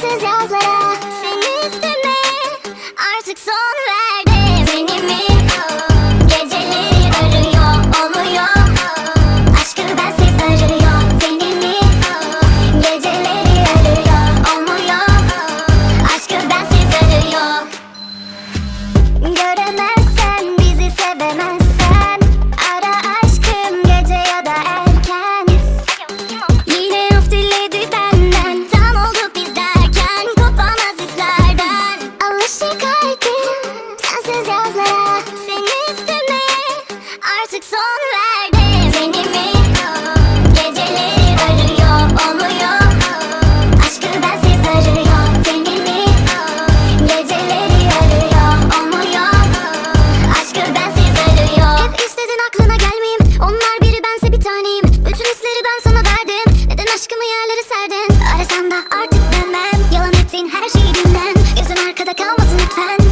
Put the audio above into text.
Sensiz yazlara Seni isteme artık son artık son verdim Seni mi? Geceleri arıyor olmuyor. Aşkı bensiz arıyor Seni? Geceleri arıyor olmuyor. Aşkı bensiz arıyor Hep istedin aklına gelmeyeyim. Onlar biri bense bir Bütün hisleri ben sana verdim. Neden aşkımı yerlere serdin? Arasan artık dönmem Yalan ettiğin her şeyi dinlen Gözün arkada kalmasın lütfen.